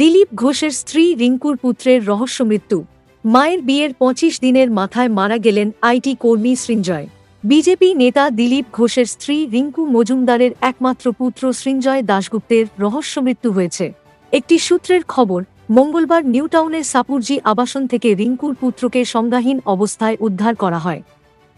দিলীপ ঘোষের স্ত্রী রিঙ্কুর পুত্রের রহস্য মৃত্যু। মায়ের বিয়ের পঁচিশ দিনের মাথায় মারা গেলেন আইটি কর্মী সৃঞ্জয়। বিজেপি নেতা দিলীপ ঘোষের স্ত্রী রিঙ্কু মজুমদারের একমাত্র পুত্র সৃঞ্জয় দাশগুপ্তের রহস্য মৃত্যু হয়েছে। একটি সূত্রের খবর, মঙ্গলবার নিউটাউনের সাপুরজি আবাসন থেকে রিঙ্কুর পুত্রকে সংজ্ঞাহীন অবস্থায় উদ্ধার করা হয়।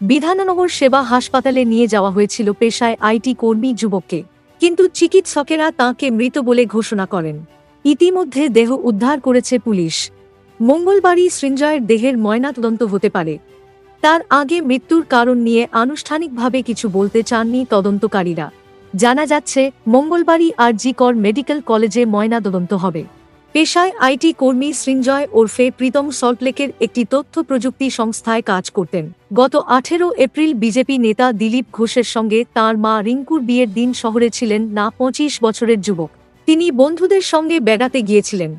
বিধাননগর সেবা হাসপাতালে নিয়ে যাওয়া হয়েছিল পেশায় আইটি কর্মী যুবককে, কিন্তু চিকিৎসকেরা তাঁকে মৃত বলে ঘোষণা করেন। ইতিমধ্যে দেহ উদ্ধার করেছে পুলিশ। মঙ্গলবারই সৃঞ্জয়ের দেহের ময়নাতদন্ত হতে পারে। তার আগে মৃত্যুর কারণ নিয়ে আনুষ্ঠানিকভাবে কিছু বলতে চাননি তদন্তকারীরা। জানা যাচ্ছে, মঙ্গলবারই আরজি কর মেডিকেল কলেজে ময়নাতদন্ত হবে। পেশায় আইটি কর্মী সৃঞ্জয় ওরফে প্রীতম সল্টলেকের একটি তথ্য প্রযুক্তি সংস্থায় কাজ করতেন। গত আঠেরো এপ্রিল বিজেপি নেতা দিলীপ ঘোষের সঙ্গে তার মা রিঙ্কুর বিয়ের দিন শহরে ছিলেন না পঁচিশ বছরের যুবক। তিনি বন্ধুদের সঙ্গে বেড়াতে গিয়েছিলেন,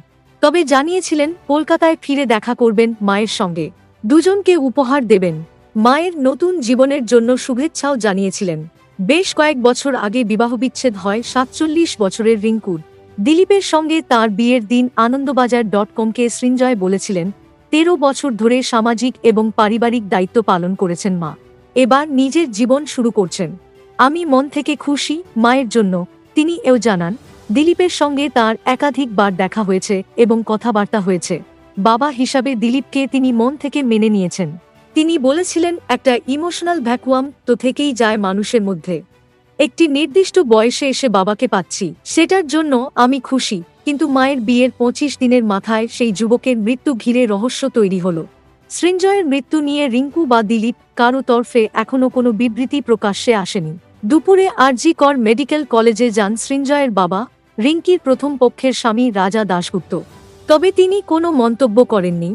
তবে জানিয়েছিলেন কলকাতায় ফিরে দেখা করবেন মায়ের সঙ্গে। দুজনকে উপহার দেবেন। মায়ের নতুন জীবনের জন্য শুভেচ্ছাও জানিয়েছিলেন। বেশ কয়েক বছর আগে বিবাহবিচ্ছেদ হয় সাতচল্লিশ বছরের রিঙ্কুর দিলীপের সঙ্গে তার বিয়ের দিন আনন্দবাজার ডট কমকে সৃঞ্জয় বলেছিলেন, তেরো বছর ধরে সামাজিক এবং পারিবারিক দায়িত্ব পালন করেছেন মা। এবার নিজের জীবন শুরু করছেন। আমি মন থেকে খুশি, মায়ের জন্য। তিনি এও জানান দিলীপের সঙ্গে তার একাধিকবার দেখা হয়েছে এবং কথাবার্তা হয়েছে। বাবা হিসাবে দিলীপকে তিনি মন থেকে মেনে নিয়েছেন। তিনি বলেছিলেন, একটা ইমোশনাল ভ্যাকুয়াম তো থেকেই যায় মানুষের মধ্যে। একটি নির্দিষ্ট বয়সে এসে বাবাকে পাচ্ছি। সেটার জন্য আমি খুশি। কিন্তু মায়ের বিয়ের পঁচিশ দিনের মাথায় সেই যুবকের মৃত্যু ঘিরে রহস্য তৈরি হল। সৃঞ্জয়ের মৃত্যু নিয়ে রিঙ্কু বা দিলীপ কারও তরফে এখনও কোনো বিবৃতি প্রকাশ্যে আসেনি। দুপুরে আরজি কর মেডিকেল কলেজে যান সৃঞ্জয়ের বাবা। রিঙ্কির প্রথম পক্ষের স্বামী রাজা দাশগুপ্ত। তবে তিনি কোনো মন্তব্য করেননি।